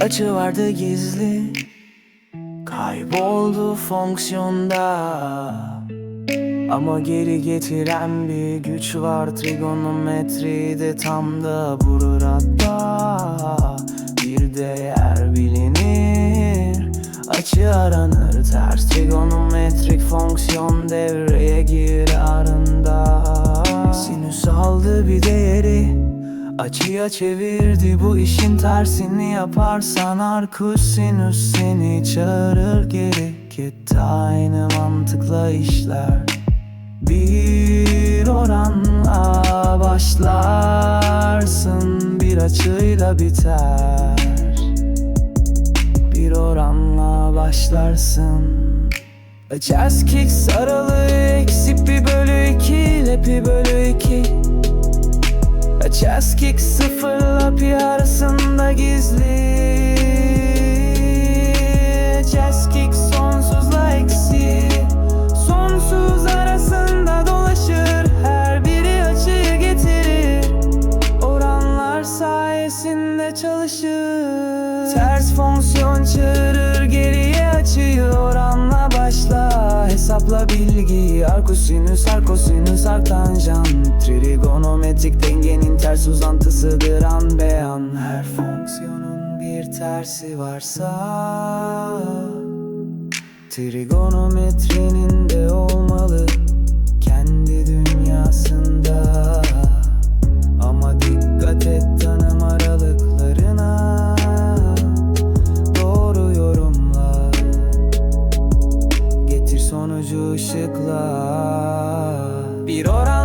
açı vardı gizli. Kayboldu fonksiyonda. Ama geri getiren bir güç var. Trigonometride tam da burada Bir değer bilinir. Açı aranır. Ters trigonometrik fonksiyon devreye gir arında Sinüs aldı bir değeri Açıya çevirdi bu işin tersini yaparsan Arkus sinüs seni çağırır geri Gitti aynı mantıkla işler Bir oranla başlarsın Bir açıyla biter. Bir oranla başlarsın. Chess kick saralı eksi pi bölü iki Lepi bölü Chess kick sıfırla pi arasında gizli. Chess kick sonsuzla eksi. Sonsuz arasında dolaşır Her biri açıyı getirir. Oranlar sayesinde çalışır. Ters fonksiyon çağırır geriye açıyı Oranla başla hesapla bilgiyi Arkosinüs, arkosinüs, artanjant. Trigonometrik dengenin ters uzantısıdır an beyan Her fonksiyonun bir tersi varsa Trigonometrinin de olmalı kendi dünyasında. Ama dikkat et tanım aralıklarına Doğru yorumla Getir sonucu ışıkla Bir oranla